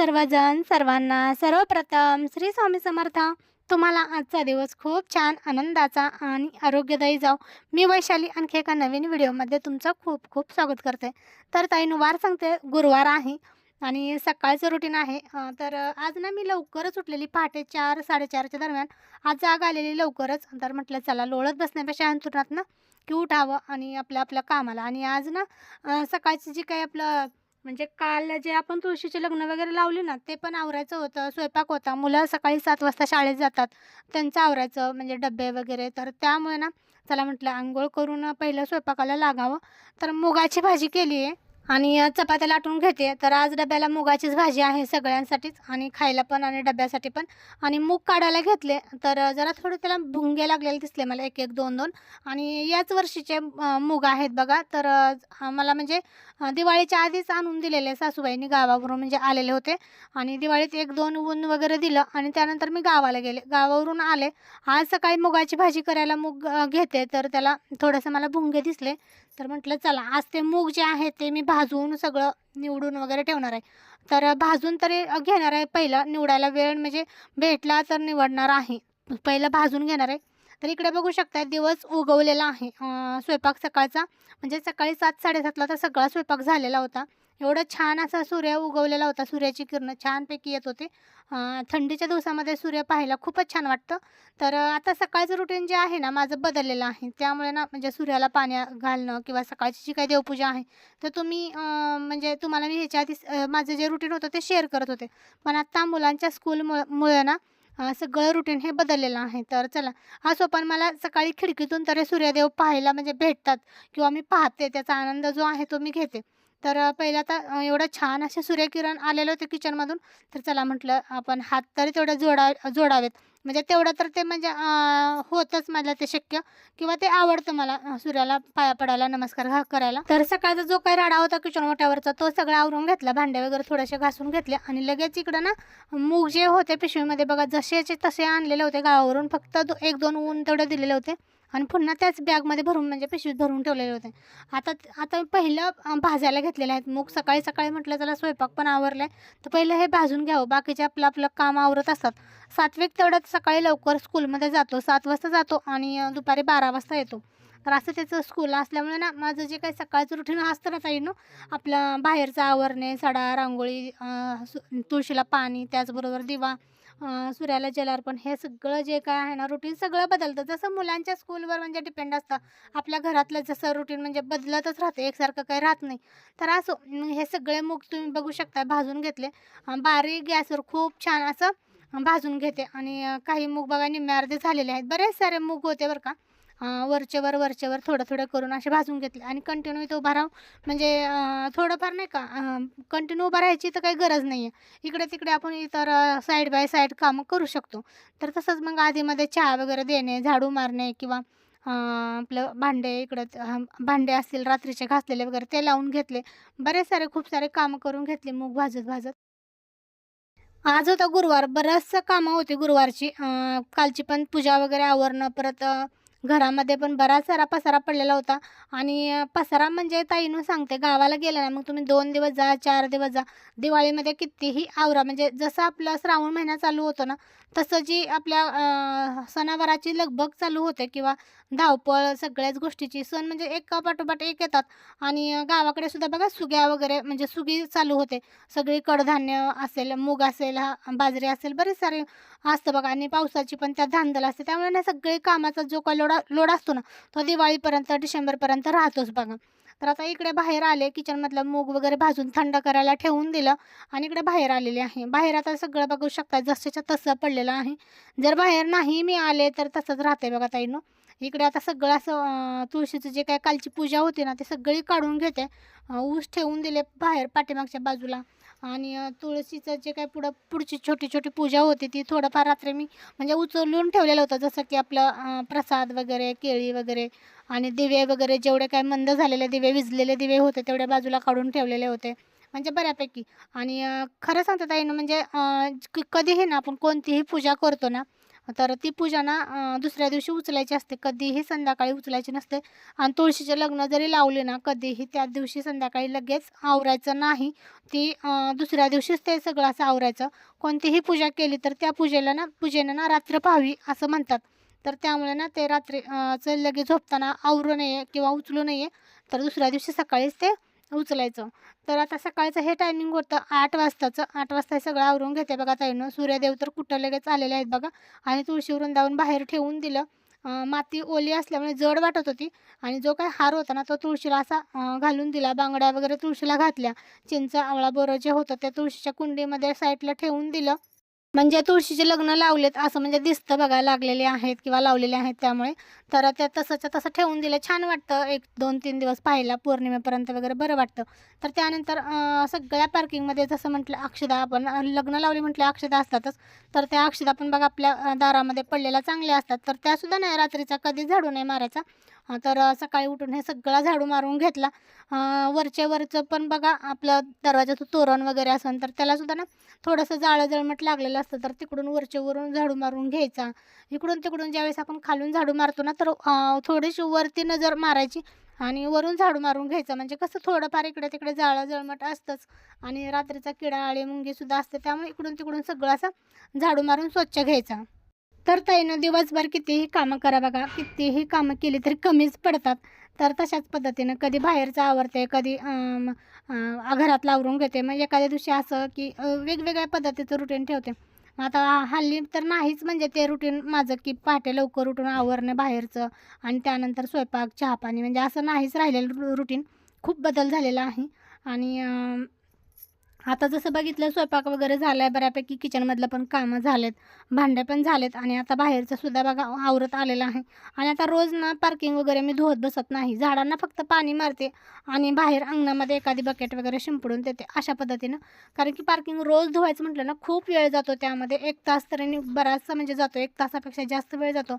सर्वजण सर्वांना सर्वप्रथम श्री स्वामी समर्थ. तुम्हाला आजचा दिवस खूप छान आनंदाचा आणि आरोग्यदायी जाऊ मी वैशाली आणखी एका नवीन व्हिडिओमध्ये तुमचं खूप खूप स्वागत करते. तर ताईनं वार सांगते गुरुवार आहे आणि सकाळचं रुटीन आहे. तर आज ना मी लवकरच उठलेली पहाटे चार साडेचारच्या दरम्यान. आज जाग आलेली लवकरच. तर म्हटलं चला लोळत बसण्यापेक्षा अंतुरात ना की उठावं आणि आपल्या आपल्या कामाला. आणि आज ना सकाळची जी काही आपलं म्हणजे काल जे आपण तुळशीचे लग्न वगैरे लावले ना ते पण आवरायचं होतं. स्वयंपाक होता. मुलं सकाळी सात वाजता शाळेत जातात. त्यांचं आवरायचं म्हणजे डबे वगैरे. तर त्यामुळे ना चला म्हटलं आंघोळ करून पहिलं स्वयंपाकाला लागावं. तर मुगाची भाजी केली आहे आणि चपात्या लाटून घेते. तर आज डब्याला मुगाचीच भाजी आहे सगळ्यांसाठीच आणि खायला पण आणि डब्यासाठी पण. आणि मूग काढायला घेतले. तर जरा थोडे त्याला भुंगे लागलेले दिसले मला एक एक दोन दोन. आणि याच वर्षीचे मूग आहेत बघा. तर मला म्हणजे दिवाळीच्या आधीच आणून दिलेले सासूबाईंनी गावावरून म्हणजे आलेले होते. आणि दिवाळीत एक दोन ऊन वगैरे दिलं आणि त्यानंतर मी गावाला गेले. गावावरून आले. आज सकाळी मुगाची भाजी करायला मूग घेते. तर त्याला थोडंसं मला भुंगे दिसले. तर म्हटलं चला आज ते मूग जे आहे ते मी भाजून सगळं निवडून वगैरे ठेवणार आहे. तर भाजून तरी घेणार आहे पहिलं निवडायला वेळ म्हणजे भेटला तर निवडणार आहे. पहिलं भाजून घेणार आहे. तर इकडे बघू शकता दिवस उगवलेला आहे. स्वयंपाक सकाळचा म्हणजे सकाळी सात साडेसातला तर सगळा स्वयंपाक झालेला होता. एवढं छान असा सूर्य उगवलेला होता सूर्याची किरणं छानपैकी येत होते. थंडीच्या दिवसामध्ये सूर्य पाहायला खूपच छान वाटतं. तर आता सकाळचं रुटीन जे आहे ना माझं बदललेलं आहे. त्यामुळे ना म्हणजे सूर्याला पाणी घालणं किंवा सकाळची जी काही देवपूजा आहे तर तुम्ही म्हणजे तुम्हाला मी ह्याच्या आधी माझं जे रुटीन होतं ते शेअर करत होते. पण आत्ता मुलांच्या स्कूलमुळे मुळे ना सगळं रुटीन हे बदललेलं आहे. तर चला असो पण मला सकाळी खिडकीतून तरी सूर्यदेव पाहायला म्हणजे भेटतात किंवा मी पाहते त्याचा आनंद जो आहे तो मी घेते. तर पहिला पहिलं एवढं छान असे सूर्यकिरण आलेलं होते किचनमधून. तर चला म्हटलं आपण हात तरी तेवढे जोडा जोडावेत. म्हणजे तेवढं तर ते म्हणजे होतंच मला ते शक्य. किंवा ते आवडतं मला सूर्याला पाया पडायला नमस्कार घा करायला. तर सकाळचा जो काही राडा होता किचन मोठ्यावरचा तो सगळा आवरून घेतला. भांडे वगैरे थोडेसे घासून घेतले. आणि लगेच इकडं ना मूग जे होते पिशवीमध्ये बघा जसेचे तसे आणलेले होते. गावावरून फक्त दो एक दोन ऊन तेवढे दिलेले होते. आणि पुन्हा त्याच बॅगमध्ये भरून म्हणजे पिशवीत भरून ठेवलेले होते. आता आता पहिलं भाजायला घेतलेले आहेत. मूग सकाळी सकाळी म्हटलं त्याला स्वयंपाक पण आवरला आहे तर पहिलं हे भाजून घ्यावं. बाकीचे आपलं आपलं काम आवरत असतात. सात्विक तेवढ्यात सकाळी लवकर स्कूलमध्ये जातो. सात वाजता जातो आणि दुपारी बारा वाजता येतो. तर असं त्याचं स्कूल असल्यामुळे ना माझं जे काही सकाळचं रुटीन असतं ना ताईनो आपलं बाहेरचं आवरणे सडा रांगोळी सु- तुळशीला पाणी त्याचबरोबर दिवा सूर्याला जलार्पण हे सगळं जे काय आहे ना रुटीन सगळं बदलतं. जसं मुलांच्या स्कूलवर म्हणजे डिपेंड असतं. आपल्या घरातलं जसं रुटीन म्हणजे बदलतच राहते. एकसारखं काही राहत नाही. तर असो हे सगळे मूग तुम्ही बघू शकता भाजून घेतले. बारीक गॅसवर खूप छान असं भाजून घेते. आणि काही मूग बघा निम्मे अर्धे झालेले आहेत. बरेच सारे मूग होते बरं का. वरचेवर वरचेवर थोडं थोडं करून असे भाजून घेतले. आणि कंटिन्यू इथं उभा राहून म्हणजे थोडंफार नाही का कंटिन्यू उभा राहायची तर काही गरज नाही आहे इकडे तिकडे आपण इतर साईड बाय साईड कामं करू शकतो. तर तसंच मग आधीमध्ये चहा वगैरे देणे झाडू मारणे किंवा आपलं भांडे इकडं भांडे असतील रात्रीचे घासलेले वगैरे ते लावून घेतले. बरेच सारे खूप सारे कामं करून घेतले मूग भाजत भाजत. आज होता गुरुवार. बरंचसं कामं होती गुरुवारची. कालची पण पूजा वगैरे आवरणं परत घरामध्ये पण बराच सारा पसारा पडलेला होता. आणि पसारा म्हणजे ताईनं सांगते गावाला गेलं ना मग तुम्ही दोन दिवस जा चार दिवस जा. दिवाळीमध्ये कितीही आवरा म्हणजे जसं आपलं श्रावण महिना चालू होतो ना तसं जी आपल्या सणावाराची लगबग चालू होते किंवा धावपळ सगळ्याच गोष्टीची सण म्हणजे एका पाठोपाठ एक येतात. आणि गावाकडे सुद्धा बघा सुग्या वगैरे म्हणजे सुगी चालू होते. सगळी कडधान्य असेल मूग असेल हा बाजरी असेल बरेच सारे असतं बघा. आणि पावसाची पण त्यात धांदल असते. त्यामुळे ना सगळी कामाचा जो काही लोडा लोड असतो ना तो दिवाळीपर्यंत डिसेंबरपर्यंत राहतोच बघा. तर आता इकडे बाहेर आले किचनमधलं मूग वगैरे भाजून थंड करायला ठेवून दिलं आणि इकडे बाहेर आलेले आहे. बाहेर आता सगळं बघू शकता जसंच्या तसं पडलेलं आहे. जर बाहेर नाही मी आले तर तसंच राहते बघा ताईनं. इकडे आता सगळं असं तुळशीचं जे काय कालची पूजा होती ना ती सगळी काढून घेते. ऊस ठेवून दिले बाहेर पाठीमागच्या बाजूला. आणि तुळशीचं जे काय पुढं पुढची छोटी छोटी पूजा होती ती थोडंफार रात्री मी म्हणजे उचलून ठेवलेलं होतं. जसं की आपलं प्रसाद वगैरे केळी वगैरे आणि दिवे वगैरे जेवढे काय मंद झालेले दिवे विजलेले दिवे होते तेवढ्या बाजूला काढून ठेवलेले होते. म्हणजे बऱ्यापैकी. आणि खरं सांगते ताईनं म्हणजे क- कधीही ना आपण कोणतीही पूजा करतो ना तर ती पूजा ना दुसऱ्या दिवशी उचलायची असते. कधीही संध्याकाळी उचलायची नसते. आणि तुळशीचे लग्न जरी लावले ना कधीही त्या दिवशी संध्याकाळी लगेच आवरायचं नाही. ती दुसऱ्या दिवशीच ते सगळं असं आवरायचं. कोणतीही पूजा केली तर त्या पूजेला ना पूजेनं ना रात्र पाहावी असं म्हणतात. तर त्यामुळे ना ते रात्री लगेच झोपताना आवरू नये किंवा उचलू नये. तर दुसऱ्या दिवशी सकाळीच ते उचलायचं. तर आता सकाळचं हे टायमिंग होतं आठ वाजताचं. आठ वाजता हे सगळं आवरून घेते बघा ताईनं. सूर्यदेव तर कुठं लगेच आलेले आहेत बघा. आणि तुळशी वृंदावन बाहेर ठेवून दिलं. माती ओली असल्यामुळे जड वाटत होती. आणि जो काही हार होता ना तो तुळशीला असा घालून दिला. बांगड्या वगैरे तुळशीला घातल्या. चिंचा आवळा बोरं जे होतं ते तुळशीच्या कुंडीमध्ये साईडला ठेवून दिलं. म्हणजे तुळशीचे लग्न लावलेत असं म्हणजे दिसतं बघा लागलेले आहेत किंवा लावलेले आहेत त्यामुळे. तर ते तसंच्या तसं ठेवून दिलं. छान वाटतं. एक दोन तीन दिवस पाहायला पौर्णिमेपर्यंत वगैरे बरं वाटतं. तर त्यानंतर सगळ्या पार्किंगमध्ये जसं म्हटलं अक्षदा आपण लग्न लावली म्हटलं अक्षदा असतातच. तर त्या अक्षदा पण बघा आपल्या दारामध्ये पडलेल्या चांगल्या असतात. तर त्यासुद्धा नाही रात्रीचा कधी झाडू नाही मारायचा. तर सकाळी उठून हे सगळा झाडू मारून घेतला. वरचे वरचं पण बघा आपलं दरवाजाचं तोरण वगैरे असेल तर त्यालासुद्धा ना थोडंसं जाळं जळमट लागलेलं असतं तर तिकडून वरचेवरून वरून झाडू मारून घ्यायचा. इकडून तिकडून ज्यावेळेस आपण खालून झाडू मारतो ना तर थोडीशी वरती नजर मारायची आणि वरून झाडू मारून घ्यायचं. म्हणजे कसं थोडंफार इकडे तिकडे जाळं जळमट असतंच आणि रात्रीचा किडा आळी मुंगीसुद्धा असते त्यामुळे इकडून तिकडून सगळं असं झाडू मारून स्वच्छ घ्यायचा. तर ताईनं दिवसभर कितीही कामं करा बघा कितीही कामं केली तरी कमीच पडतात. तर तशाच पद्धतीनं कधी बाहेरचं आवरते कधी अं, अं, घरातलं आवरून घेते. मग एखाद्या दिवशी असं की वेगवेगळ्या पद्धतीचं रुटीन ठेवते. मग आता हल्ली तर नाहीच म्हणजे ते रुटीन माझं की पहाटे लवकर उठून आवरणं बाहेरचं आणि त्यानंतर स्वयंपाक चहापाणी म्हणजे असं नाहीच राहिलेलं रुटीन खूप बदल झालेला आहे. आणि आता जसं बघितलं स्वयंपाक वगैरे झाला आहे बऱ्यापैकी किचनमधलं पण कामं झालेत भांडे पण झालेत आणि आता बाहेरचं सुद्धा बघा आवरत आलेलं आहे. आणि आता रोज ना पार्किंग वगैरे मी धुवत बसत नाही. झाडांना फक्त पाणी मारते आणि बाहेर अंगणामध्ये एखादी बकेट वगैरे शिंपडून देते अशा पद्धतीनं. कारण की पार्किंग रोज धुवायचं म्हटलं ना खूप वेळ जातो त्यामध्ये. एक तास तरी बराचसा म्हणजे जातो. एक तासापेक्षा जास्त वेळ जातो.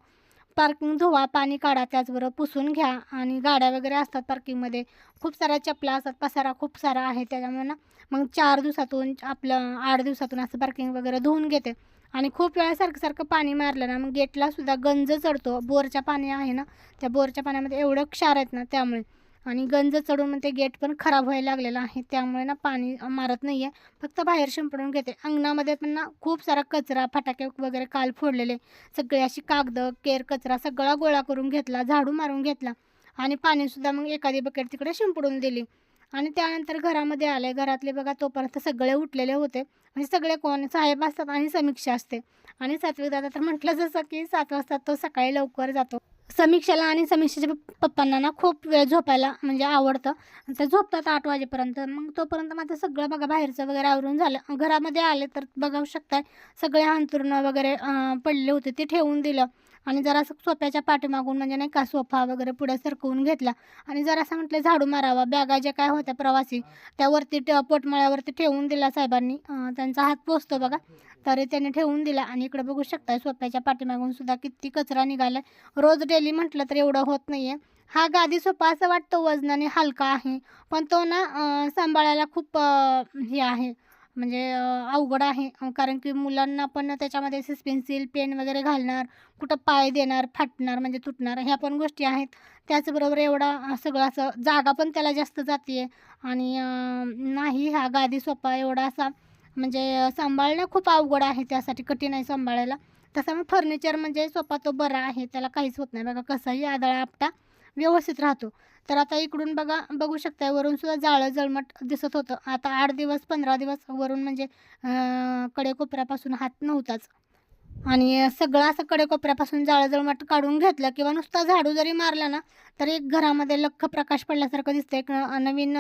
पार्किंग धुवा पाणी काढा त्याचबरोबर पुसून घ्या. आणि गाड्या वगैरे असतात पार्किंगमध्ये खूप साऱ्या चपला असतात पसारा खूप सारा आहे त्याच्यामुळे ना मग चार दिवसातून आपलं आठ दिवसातून असं पार्किंग वगैरे धुवून घेते. आणि खूप वेळा सारखं सारखं पाणी मारलं ना मग गेटलासुद्धा गंज चढतो. बोरच्या पाणी आहे ना त्या बोरच्या पाण्यामध्ये एवढं क्षार आहेत ना त्यामुळे. आणि गंज चढून मग ते गेट पण खराब व्हायला लागलेलं आहे. त्यामुळे ना पाणी मारत नाही आहे फक्त बाहेर शिंपडून घेते. अंगणामध्ये पण ना खूप सारा कचरा फटाके वगैरे काल फोडलेले. सगळे अशी कागदं केर कचरा सगळा गोळा करून घेतला झाडू मारून घेतला. आणि पाणीसुद्धा मग एखादी बकेट तिकडे शिंपडून दिली. आणि त्यानंतर घरामध्ये आले. घरातले बघा तोपर्यंत सगळे उठलेले होते. म्हणजे सगळे कोण? साहेब असतात आणि समीक्षा असते. आणि सातवी दादा तर म्हटलं जसं की सात वाजता तो सकाळी लवकर जातो. समीक्षाला आणि समीक्षेच्या प- पप्पांना ना खूप वेळ झोपायला म्हणजे आवडतं. ते झोपतात आठ वाजेपर्यंत. मग तोपर्यंत माझं सगळं बघा बाहेरचं वगैरे आवरून झालं. घरामध्ये आले तर बघावू शकताय. सगळे अंथरुणं वगैरे पडले होते ते ठेवून दिलं. आणि जरासं सोफ्याच्या पाठीमागून म्हणजे नाही का सोफा वगैरे पुढे सरकवून घेतला. आणि जरासं म्हटलं झाडू मारावा बॅगा ज्या काय होत्या प्रवासी त्यावरती ट पोटमाळ्यावरती ठेवून दिला साहेबांनी. त्यांचा हात पोचतो बघा. तरी त्याने ठेवून दिला. आणि इकडे बघू शकताय सोफ्याच्या पाठीमागून सुद्धा किती कचरा निघालाय. रोज डेली म्हटलं तर एवढं होत नाही आहे हा गादी सोपा असं वाटतं वजनाने हलका आहे. पण तो ना सांभाळायला खूप हे आहे. म्हणजे अवघड आहे. कारण की मुलांना पण त्याच्यामध्ये सिस पेन्सिल पेन वगैरे घालणार कुठं पाय देणार फाटणार म्हणजे तुटणार ह्या पण गोष्टी आहेत. त्याचबरोबर एवढा सगळं असं जागा पण त्याला जास्त जाते आणि नाही हा गादी सोपा एवढा असा म्हणजे सांभाळणं खूप अवघड आहे त्यासाठी कठीण आहे सांभाळायला. तसा मग फर्निचर म्हणजे सोफा तो बरा आहे त्याला काहीच होत नाही. बघा कसाही आदळा आपटा व्यवस्थित राहतो. तर आता इकडून बघा बघू शकताय वरून सुद्धा जाळं जळमट दिसत होतं. आता आठ दिवस पंधरा दिवस वरून म्हणजे कडेकोपऱ्यापासून हात नव्हताच. आणि सगळं असं कडेकोपऱ्यापासून जाळं जळमट काढून घेतलं किंवा नुसता झाडू जरी मारला ना तर एक घरामध्ये लख्ख प्रकाश पडल्यासारखं दिसतं एक नवीन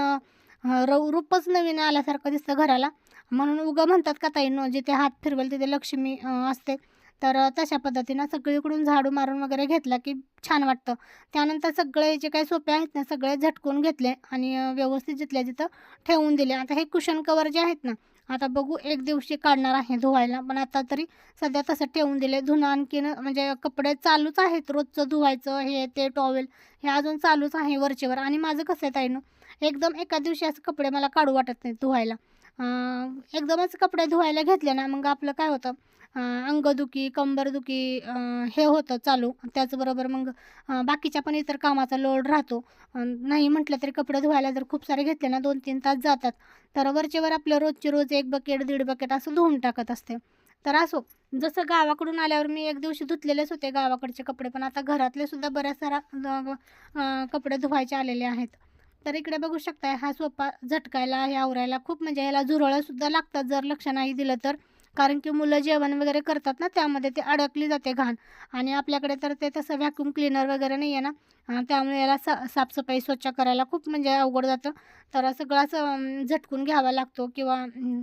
र रूपच नवीन आल्यासारखं दिसतं घराला. म्हणून उगं म्हणतात का ताई न जिथे हात फिरवेल तिथे लक्ष्मी असते. तर तशा पद्धतीनं सगळीकडून झाडू मारून वगैरे घेतला की छान वाटतं. त्यानंतर सगळे जे काही सोपे आहेत ना सगळे झटकून घेतले आणि व्यवस्थित जिथल्या जिथं ठेवून दिले. आता हे कुशन कवर जे आहेत ना आता बघू एक दिवशी काढणार आहे धुवायला पण आता तरी सध्या तसं ठेवून दिले. धुणं आणखीन म्हणजे कपडे चालूच आहेत रोजचं धुवायचं हे ते टॉवेल हे अजून चालूच आहे वरचेवर. आणि माझं कसं आहे ताईनं एकदम एका दिवशी असं कपडे मला काढू वाटत नाही धुवायला. एकदमच कपडे धुवायला घेतले ना मग आपलं काय होतं अंगदुखी कंबरदुखी हे होतं चालू. त्याचबरोबर मग बाकीच्या पण इतर कामाचा लोड राहतो. नाही म्हटलं तरी कपडे धुवायला जर खूप सारे घेतले ना दोन तीन तास जातात. तर वरचेवर आपलं रोजचे रोज एक बकेट दीड बकेट असं धुवून टाकत असते. तर असो जसं गावाकडून आल्यावर मी एक दिवशी धुतलेलेच होते गावाकडचे कपडे पण आता घरातले सुद्धा बऱ्याच सारा कपडे धुवायचे आलेले आहेत. तर इकडे बघू शकताय हा सोपा झटकायला हे आवरायला खूप म्हणजे याला झुरळंसुद्धा लागतात जर लक्ष नाही दिलं तर. कारण की मुलं जेवण वगैरे करतात ना त्यामध्ये ते अडकली जाते घाण. आणि आपल्याकडे तर ते तसं व्हॅक्यूम क्लिनर वगैरे नाही आहे ना त्यामुळे याला सा साफसफाई स्वच्छ करायला खूप म्हणजे अवघड जातं. तर सगळं असं झटकून घ्यावा लागतो किंवा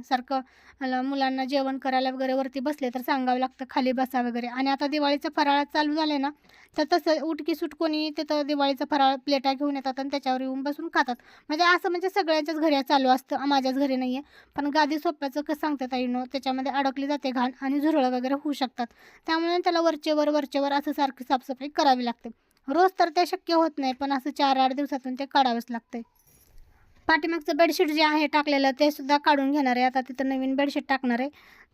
सारखं मुलांना जेवण करायला वगैरे वरती बसले तर सांगावं लागतं खाली बसा वगैरे. आणि आता दिवाळीचं फराळ चालू झाले ना तर तसं उठकी सुट कोणी तिथं दिवाळीचं फराळ प्लेटा घेऊन येतात आणि त्याच्यावर येऊन बसून खातात. म्हणजे असं म्हणजे सगळ्यांच्याच घरी चालू असतं माझ्याच घरी नाही आहे पण गादी सोप्याचं कसं सांगतात ताईनो त्याच्यामध्ये अडकली जाते घाण आणि झुरळं वगैरे होऊ शकतात. त्यामुळे त्याला वरचेवर वरचेवर असं सारखी साफसफाई करावी लागते. रोज तर ते शक्य होत नाही पण असं चार आठ दिवसातून ते काढावंच लागते पाठीमागचं बेडशीट जे आहे टाकलेलं ते सुद्धा काढून घेणार आहे. आता तिथं नवीन बेडशीट टाकणार आहे.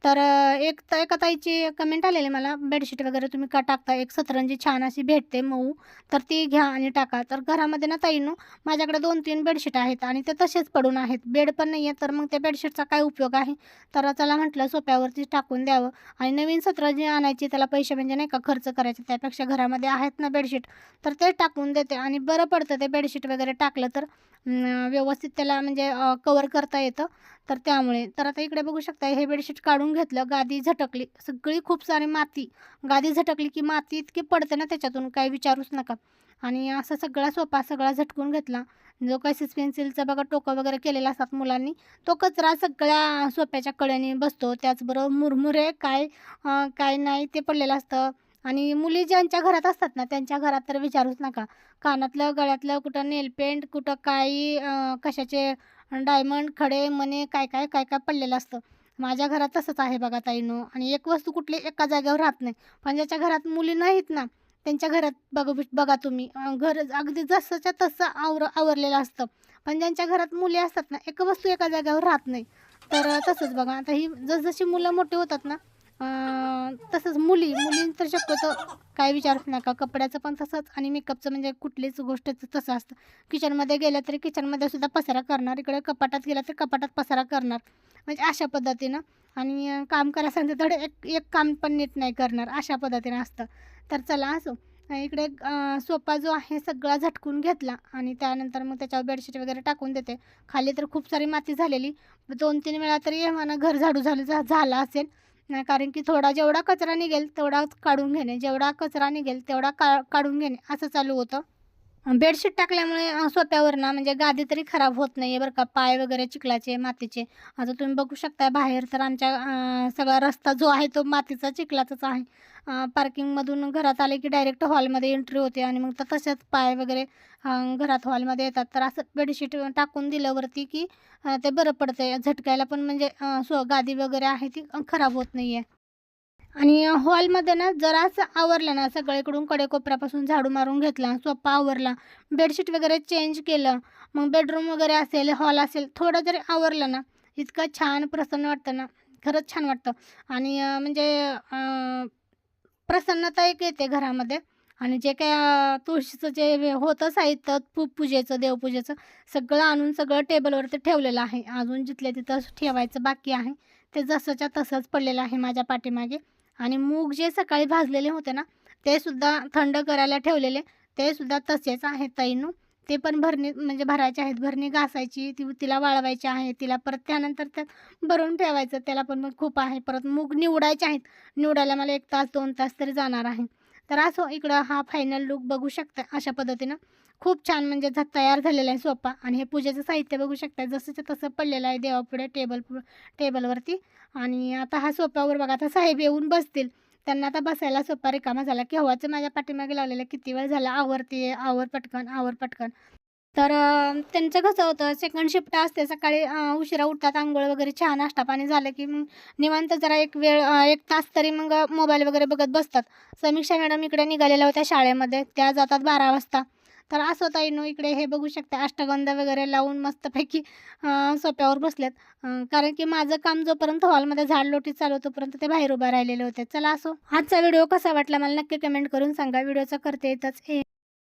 तर एक तर एका ताईची कमेंट आलेली मला. बेडशीट वगैरे तुम्ही का टाकता एक सतरंजी छान अशी भेटते मऊ. तर ती घ्या आणि टाका. तर घरामध्ये ना ताईनो माझ्याकडे दोन तीन बेडशीट आहेत आणि ते तसेच पडून आहेत. बेड पण नाही आहे तर मग त्या बेडशीटचा काय उपयोग आहे? तर चला म्हटलं सोप्यावरती टाकून द्यावं. आणि नवीन सतरंजी आणायची त्याला पैसे म्हणजे नाही का खर्च करायचे त्यापेक्षा घरामध्ये आहेत ना बेडशीट तर ते टाकून देते आणि बरं पडतं ते बेडशीट वगैरे टाकलं तर. व्यवस्थित त्याला म्हणजे कवर करता येतं. तर त्यामुळे तर आता इकडे बघू शकता हे बेडशीट काढून घेतलं गादी झटकली. सगळी खूप सारी माती गादी झटकली की माती इतकी पडते ना त्याच्यातून काही विचारूच नका. आणि असा सगळा सोपा सगळा झटकून घेतला. जो काही सिस पेन्सिलचा बघा टोकं वगैरे केलेला असतात मुलांनी तो कचरा सगळ्या सोप्याच्या कडेने बसतो. त्याचबरोबर मुरमुरे काय काय नाही ते पडलेलं असतं. आणि मुली ज्यांच्या घरात असतात ना त्यांच्या घरात तर विचारूच नका. कानातलं गळ्यातलं कुठं नेलपेंट कुठं काही कशाचे डायमंड खडे मने काय काय काय काय पडलेलं असतं. माझ्या घरात तसंच आहे बघा ताईनो. आणि एक वस्तू कुठली एका जागेवर राहत नाही. पण ज्याच्या घरात मुली नाहीत ना त्यांच्या घरात बघ बघा तुम्ही. घर अगदी जसंच्या तसं आवर आवरलेलं असतं. पण ज्यांच्या घरात मुली असतात ना एक वस्तू एका जागेवर राहत नाही. तर तसंच बघा. आता ही जसजशी मुलं मोठी होतात ना तसंच मुली मुलीं तर शक्यतो काय विचारच नका. कपड्याचं पण तसंच आणि मेकअपचं म्हणजे कुठलीच गोष्टचं तसं असतं. किचनमध्ये गेलं तरी किचनमध्ये सुद्धा पसारा करणार. इकडे कपाटात गेला तर कपाटात पसारा करणार. म्हणजे अशा पद्धतीनं. आणि काम करायला सांगितलं तर एक एक काम पण नीट नाही करणार. अशा पद्धतीनं असतं. तर चला असो. इकडे सोपा सोफा जो आहे सगळा झटकून घेतला. आणि त्यानंतर मग त्याच्यावर बेडशीट वगैरे टाकून देते. खाली तर खूप सारी माती झालेली. दोन तीन वेळा तरी म्हणा घर झाडू झालं झा- झाला असेल. नाही कारण की थोडा जेवढा कचरा निघेल तेवढा काढून घेणे जेवढा कचरा निघेल तेवढा का काढून घेणे असं चालू होतं. बेडशीट टाकल्यामुळे सोप्यावर ना म्हणजे गादी तरी खराब होत नाही आहे बरं का. पाय वगैरे चिखलाचे मातीचे. आता तुम्ही बघू शकता बाहेर तर आमच्या सगळा रस्ता जो आहे तो मातीचा चिखलाचाच आहे. पार्किंगमधून घरात आले की डायरेक्ट हॉलमध्ये एंट्री होते आणि मग तर तशाच पाय वगैरे घरात हॉलमध्ये येतात. तर असं बेडशीट टाकून दिल्यावरती की ते बरं पडतं झटकायला पण म्हणजे सो गादी वगैरे आहे ती खराब होत नाही आहे आणि हॉलमध्ये ना जरासं आवरलं ना सगळीकडून कडेकोपऱ्यापासून झाडू मारून घेतला सोपा आवरला बेडशीट वगैरे चेंज केलं मग बेडरूम वगैरे असेल हॉल असेल थोडं जरी आवरलं ना इतकं छान प्रसन्न वाटतं ना खरंच छान वाटतं. आणि म्हणजे प्रसन्नता एक येते घरामध्ये. आणि जे काय तुळशीचं जे होतं साहित्य पू पूजेचं देवपूजेचं सगळं आणून सगळं टेबलवरती ठेवलेलं आहे. अजून जिथल्या तिथं ठेवायचं बाकी आहे ते जसंच्या तसंच पडलेलं आहे माझ्या पाठीमागे. आणि मूग जे सकाळी भाजलेले होते ना ते सुद्धा थंड करायला ठेवलेले. ते सुद्धा तसेच आहेत ताईनू. ते पण भरणी म्हणजे भरायचे आहेत. भरणी घासायची ती तिला वाळवायची आहे. तिला परत त्यानंतर त्यात भरून ठेवायचं. त्याला पण मग खूप आहे. परत मूग निवडायचे आहेत. निवडायला मला एक तास दोन तास तरी जाणार आहे. तर असो इकडं हा फायनल लुक बघू शकता अशा पद्धतीनं. खूप छान म्हणजे झ तयार झालेला आहे सोफा आणि हे पूजेचं साहित्य बघू शकता जसंच्या तसं पडलेलं आहे देवापुढे टेबल टेबलवरती आणि आता हा सोप्यावर बघा आता साहेब येऊन बसतील. त्यांना आता बसायला सोपा रिकामा झाला. केव्हाचं माझ्या पाठीमागे लावलेलं किती वेळ झाला? आवरती आवर पटकन आवर पटकन. तर त्यांचं कसं होतं सेकंड शिफ्ट असते सकाळी उशिरा उठतात आंघोळ वगैरे चहा नाश्ता पाणी झालं की मग निवांत जरा एक वेळ एक तास तरी मग मोबाईल वगैरे बघत बसतात. समीक्षा मॅडम इकडे निघालेल्या होत्या शाळेमध्ये त्या जातात बारा वाजता. तर असं ताईनो इकडे हे बघू शकता अष्टगंध वगैरे लावून मस्तपैकी सोप्यावर बसलेत. कारण की माझं काम जोपर्यंत हॉलमध्ये झाड लोटी चालू तोपर्यंत ते बाहेर उभा राहिलेले होते. चला असो. आजचा व्हिडिओ कसा वाटला मला नक्की कमेंट करून सांगा. व्हिडिओचा करते येतच हे